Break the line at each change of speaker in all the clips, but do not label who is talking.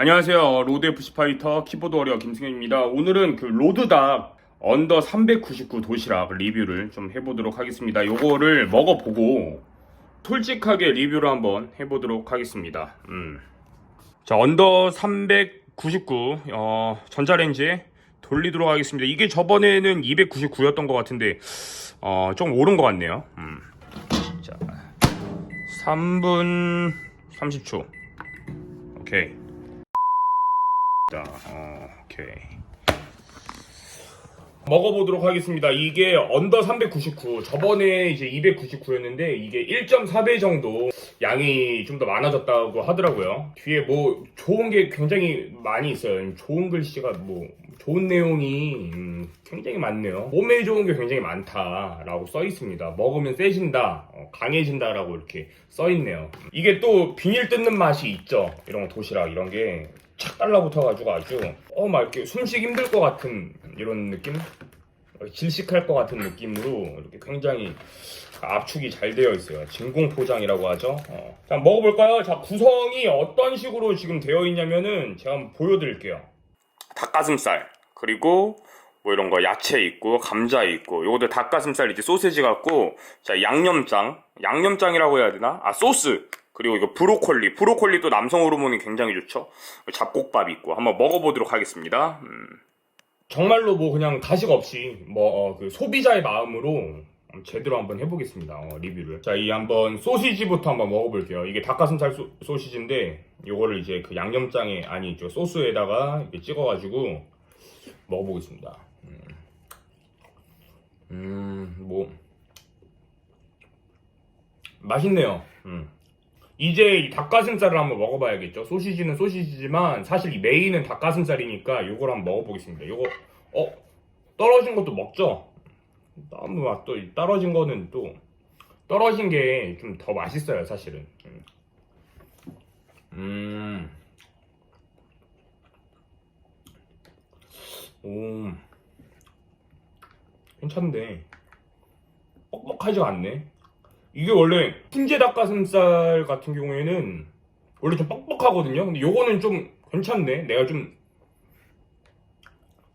안녕하세요. 로드 FC 파이터 키보드 워리어 김승현입니다. 오늘은 그 로드닥 언더 399 도시락 리뷰를 좀 해보도록 하겠습니다. 요거를 먹어보고 솔직하게 리뷰를 한번 해보도록 하겠습니다. 음. 자, 언더 399 어, 전자레인지에 돌리도록 하겠습니다. 이게 저번에는 299였던 것 같은데 어, 좀 오른 것 같네요. 음. 자, 3분 30초. 오케이. 자, 어, 오케이. 먹어보도록 하겠습니다. 이게 언더 399. 저번에 이제 299였는데 이게 1.4배 정도 양이 좀 더 많아졌다고 하더라고요. 뒤에 뭐 좋은 게 굉장히 많이 있어요. 좋은 글씨가 뭐 좋은 내용이 음, 굉장히 많네요. 몸에 좋은 게 굉장히 많다라고 써 있습니다. 먹으면 세진다, 어, 강해진다라고 이렇게 써 있네요. 이게 또 비닐 뜯는 맛이 있죠. 이런 거 도시락 이런 게 착 달라붙어가지고 아주 어막 이렇게 숨쉬기 힘들 것 같은 이런 느낌? 질식할 것 같은 느낌으로 이렇게 굉장히 압축이 잘 되어 있어요. 진공 포장이라고 하죠. 어. 자 먹어볼까요? 자 구성이 어떤 식으로 지금 되어 있냐면은 제가 한번 보여드릴게요. 닭가슴살 그리고 뭐 이런 거 야채 있고 감자 있고 요것도 닭가슴살 이제 소세지 같고 자 양념장 양념장이라고 해야 되나? 아 소스 그리고 이거 브로콜리 브로콜리 또 남성 호르몬이 굉장히 좋죠. 잡곡밥 있고 한번 먹어보도록 하겠습니다. 음. 정말로 뭐 그냥 가식 없이 뭐그 소비자의 마음으로 제대로 한번 해보겠습니다. 어, 리뷰를. 자 이 한번 소시지부터 한번 먹어볼게요. 이게 닭가슴살 소, 소시지인데 요거를 이제 그 양념장에 아니 저 소스에다가 이렇게 찍어가지고 먹어보겠습니다. 음 뭐. 맛있네요. 음. 이제 이 닭가슴살을 한번 먹어봐야겠죠. 소시지는 소시지지만 사실 이 메인은 닭가슴살이니까 요걸 한번 먹어보겠습니다. 요거 어 떨어진 것도 먹죠. 너무 맛또 떨어진 거는 또 떨어진 게 좀 더 맛있어요, 사실은. 음. 음. 오. 괜찮네. 뻑뻑하지가 않네. 이게 원래 훈제 닭가슴살 같은 경우에는 원래 좀 뻑뻑하거든요. 근데 요거는 좀 괜찮네. 내가 좀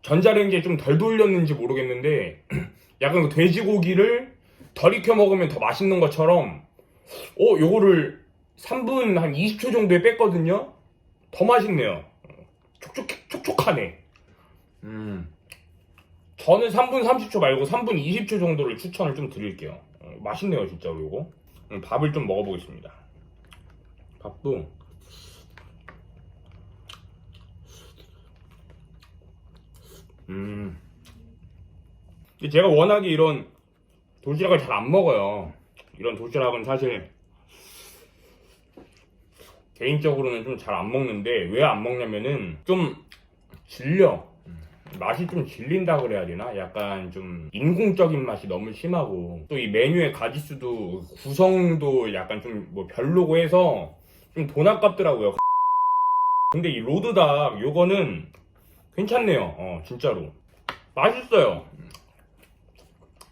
전자레인지에 좀 덜 돌렸는지 모르겠는데 약간 그 돼지고기를 덜 익혀 먹으면 더 맛있는 것처럼 어 요거를 3분 한 20초 정도에 뺐거든요. 더 맛있네요. 촉촉 촉촉하네. 음. 저는 3분 30초 말고 3분 20초 정도를 추천을 좀 드릴게요. 어, 맛있네요, 진짜 이거. 음, 밥을 좀 먹어보겠습니다. 밥도 음. 제가 워낙에 이런 도시락을 잘 안 먹어요. 이런 도시락은 사실 개인적으로는 좀 잘 안 먹는데 왜 안 먹냐면은 좀 질려. 맛이 좀 질린다 그래야 되나? 약간 좀 인공적인 맛이 너무 심하고 또 이 메뉴의 가지수도 구성도 약간 좀 뭐 별로고 해서 좀 돈 아깝더라고요. 근데 이 로드닭 요거는 괜찮네요. 어 진짜로 맛있어요.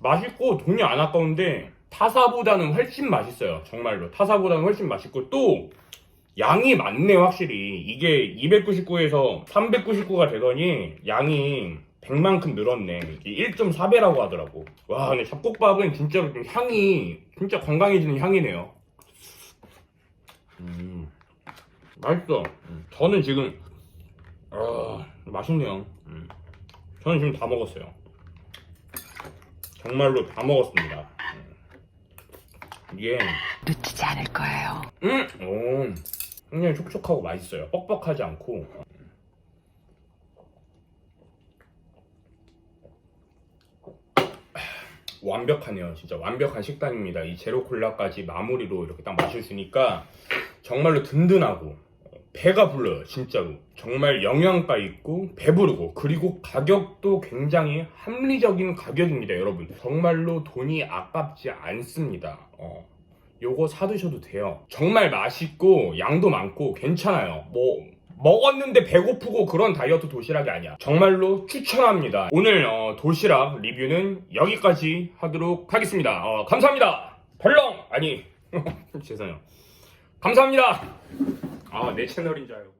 맛있고 돈이 안 아까운데 타사보다는 훨씬 맛있어요. 정말로 타사보다는 훨씬 맛있고 또 양이 많네요, 확실히. 이게 299에서 399가 되더니 양이 100만큼 늘었네. 1.4배라고 하더라고. 와, 근데 잡곡밥은 진짜로 좀 향이, 진짜 건강해지는 향이네요. 음, 맛있어. 음, 저는 지금, 아, 맛있네요. 음, 저는 지금 다 먹었어요. 정말로 다 먹었습니다. 음. 이게,
놓치지 않을 거예요.
음, 오, 굉장히 촉촉하고 맛있어요. 뻑뻑하지 않고. 완벽하네요. 진짜 완벽한 식단입니다. 이 제로 콜라까지 마무리로 이렇게 딱 마실 수 있으니까 정말로 든든하고 배가 불러요. 진짜로. 정말 영양가 있고 배부르고 그리고 가격도 굉장히 합리적인 가격입니다, 여러분. 정말로 돈이 아깝지 않습니다. 어. 요거 사드셔도 돼요. 정말 맛있고 양도 많고 괜찮아요. 뭐 먹었는데 배고프고 그런 다이어트 도시락이 아니야. 정말로 추천합니다. 오늘 어, 도시락 리뷰는 여기까지 하도록 하겠습니다. 어, 감사합니다. 별렁 아니 죄송해요. 감사합니다. 아 내 채널인 줄 알고.